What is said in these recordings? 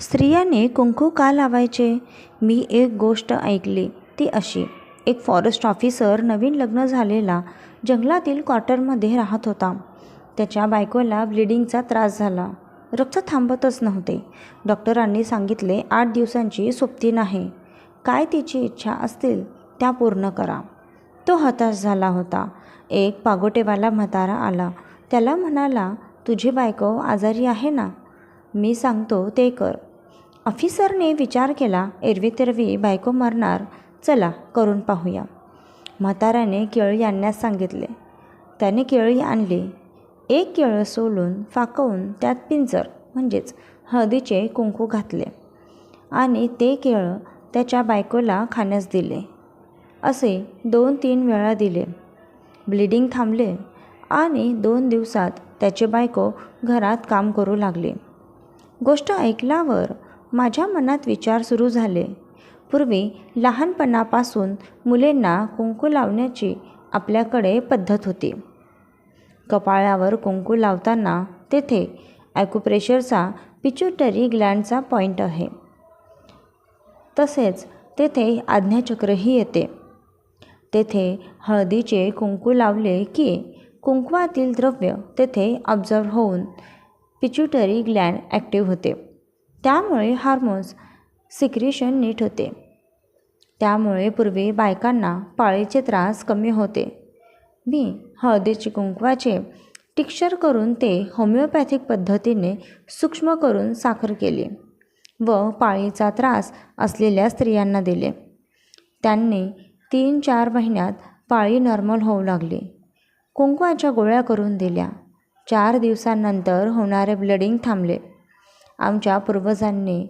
स्त्रियाने कुंकू का लावायचे? मी एक गोष्ट ऐकली ती अशी. एक फॉरेस्ट ऑफिसर नवीन लग्न झालेला जंगलातील क्वार्टरमध्ये राहत होता. त्याच्या बायकोला ब्लिडिंगचा त्रास झाला. रक्त थांबतच नव्हते. डॉक्टरांनी सांगितले आठ दिवसांची सोबती नाही. काय तिची इच्छा असतील त्या पूर्ण करा. तो हताश झाला होता. एक पागोटेवाला म्हातारा आला. त्याला म्हणाला तुझी बायको आजारी आहे ना? मी सांगतो ते कर. ऑफिसरने विचार केला एरवी तेरवी बायको मरणार चला करून पाहूया. म्हाताऱ्याने केळी आणण्यास सांगितले. त्याने केळी आणली. एक केळं सोलून फाकवून त्यात पिंजर म्हणजेच हळदीचे कुंकू घातले आणि ते केळं त्याच्या बायकोला खाण्यास दिले. असे दोन तीन वेळा दिले. ब्लिडिंग थांबले आणि दोन दिवसात त्याचे बायको घरात काम करू लागले. गोष्ट ऐकल्यावर माझ्या मनात विचार सुरू झाले. पूर्वी लहानपणापासून मुलींना कुंकू लावण्याची आपल्याकडे पद्धत होती. कपाळावर कुंकू लावताना तेथे ॲक्युप्रेशरचा पिच्युटरी ग्लँडचा पॉईंट आहे. तसेच तेथे आज्ञाचक्रही येते. तेथे हळदीचे कुंकू लावले की कुंकवातील द्रव्य तेथे ऑब्झर्व होऊन पिच्युटरी ग्लँड ॲक्टिव्ह होते. त्यामुळे हार्मोन्स सिक्रिशन नीट होते. त्यामुळे पूर्वी बायकांना पाळीचे त्रास कमी होते. मी हळदीचे कुंकवाचे टिक्चर करून ते होमिओपॅथिक पद्धतीने सूक्ष्म करून साखर केली व पाळीचा त्रास असलेल्या स्त्रियांना दिले. त्यांनी तीन चार महिन्यात पाळी नॉर्मल होऊ लागली. कुंकवाच्या गोळ्या करून दिल्या. चार दिवसांनंतर होणारे ब्लडिंग थांबले. आमच्या पूर्वजांनी.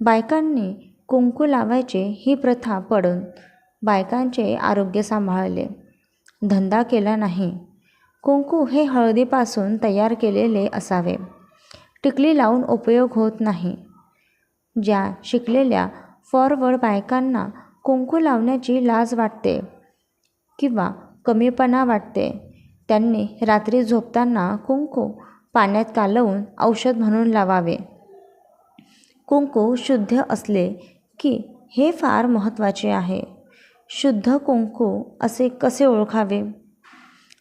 बायकांनी कुंकू लावायचे ही प्रथा पडून बायकांचे आरोग्य सांभाळले. धंदा केला नाही. कुंकू हे हळदीपासून तयार केलेले असावे. टिकली लावून उपयोग होत नाही. ज्या शिकलेल्या फॉरवर्ड बायकांना कुंकू लावण्याची लाज वाटते किंवा कमीपणा वाटते त्यांनी रात्री झोपताना कुंकू पाण्यात कालवून औषध म्हणून लावावे. कुंकू शुद्ध असले की हे फार महत्त्वाचे आहे. शुद्ध कुंकू असे कसे ओळखावे?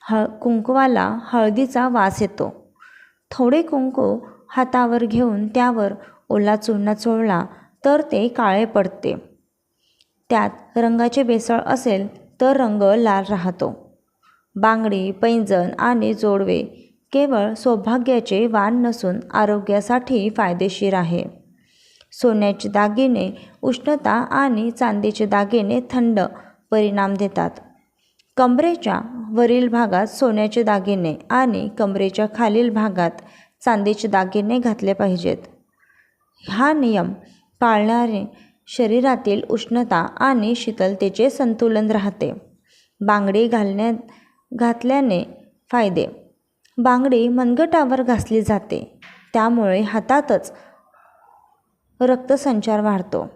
हळ कुंकवाला हळदीचा वास येतो. थोडे कुंकू हातावर घेऊन त्यावर ओला चुना चोळला तर ते काळे पडते. त्यात रंगाचे बेसळ असेल तर रंग लाल राहतो. बांगडी पैंजण आणि जोडवे केवळ सौभाग्याचे वाण नसून आरोग्यासाठी फायदेशीर आहे. सोन्याचे दागिने उष्णता आणि चांदीचे दागिने थंड परिणाम देतात. कमरेच्या वरील भागात सोन्याचे दागिने आणि कमरेच्या खालील भागात चांदीचे दागिने घातले पाहिजेत. हा नियम पाळणारे शरीरातील उष्णता आणि शीतलतेचे संतुलन राहते. बांगडी घालण्यात घातल्याने फायदे. बांगडी मनगटावर घासली जाते. त्यामुळे हातातच रक्तसंचार वाढतो.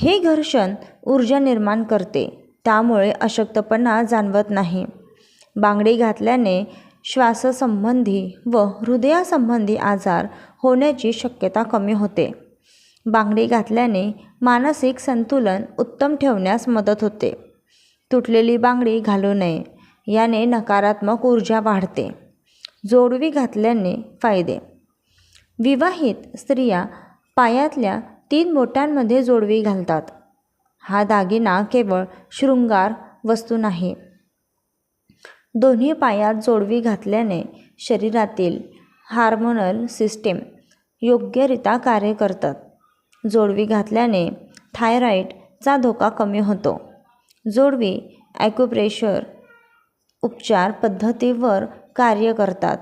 हे घर्षण ऊर्जा निर्माण करते त्यामुळे अशक्तपणा जाणवत नाही. बांगडी घातल्याने श्वाससंबंधी व हृदयासंबंधी आजार होण्याची शक्यता कमी होते. बांगडी घातल्याने मानसिक संतुलन उत्तम ठेवण्यास मदत होते. तुटलेली बांगडी घालू नये याने नकारात्मक ऊर्जा वाढते. जोडवी घातल्याने फायदे. विवाहित स्त्रिया पायातल्या तीन बोटांमध्ये जोडवी घालतात. हा दागिना केवळ शृंगार वस्तू नाही. दोन्ही पायात जोडवी घातल्याने शरीरातील हार्मोनल सिस्टीम योग्यरित्या कार्य करतात. जोडवी घातल्याने थायरॉईडचा धोका कमी होतो. जोडवी ॲक्युप्रेशर उपचार पद्धतीवर कार्य करतात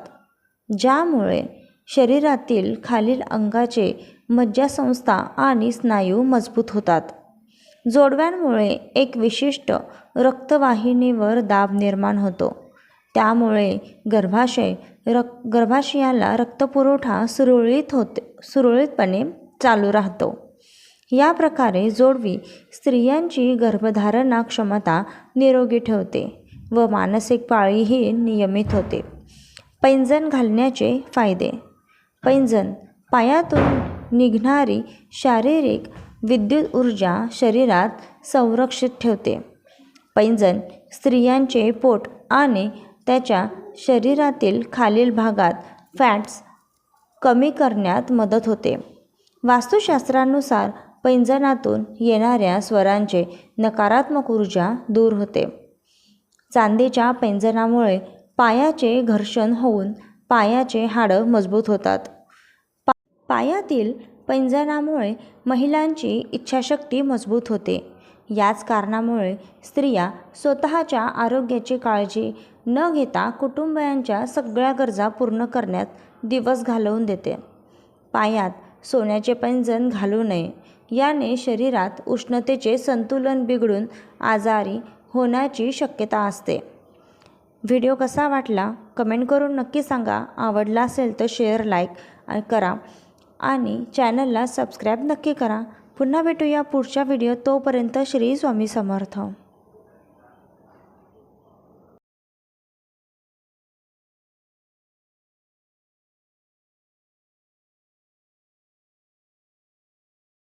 ज्यामुळे शरीरातील खालील अंगाचे मज्जासंस्था आणि स्नायू मजबूत होतात. जोडव्यांमुळे एक विशिष्ट रक्तवाहिनीवर दाब निर्माण होतो. त्यामुळे गर्भाशय रक गर्भाशयाला रक्तपुरवठा सुरळीत होते सुरळीतपणे चालू राहतो. या प्रकारे जोडवी स्त्रियांची गर्भधारणा क्षमता निरोगी ठेवते व मानसिक पाळीही नियमित होते. पैंजण घालण्याचे फायदे. पैंजण पायातून निघणारी शारीरिक विद्युत ऊर्जा शरीरात संरक्षित ठेवते. पैंजण स्त्रियांचे पोट आणि त्याच्या शरीरातील खालील भागात फॅट्स कमी करण्यात मदत होते. वास्तुशास्त्रानुसार पैंजणातून येणाऱ्या स्वरांचे नकारात्मक ऊर्जा दूर होते. चांदीच्या पैंजणामुळे पायाचे घर्षण होऊन पायाचे हाडं मजबूत होतात. पायातील पैंजणामुळे महिलांची इच्छाशक्ती मजबूत होते. याच कारणामुळे स्त्रिया स्वतःच्या आरोग्याची काळजी न घेता कुटुंबियांच्या सगळ्या गरजा पूर्ण करण्यात दिवस घालवून देते. पायात सोन्याचे पैंजण घालू नये. याने शरीरात उष्णतेचे संतुलन बिघडून आजारी होण्याची शक्यता असते. व्हिडिओ कसा वाटला? कमेंट करून नक्की सांगा. आवडला असेल तर शेअर लाईक करा. आणि चॅनलला सबस्क्राईब नक्की करा. पुन्हा भेटूया पुढच्या व्हिडिओ तोपर्यंत श्री स्वामी समर्थ.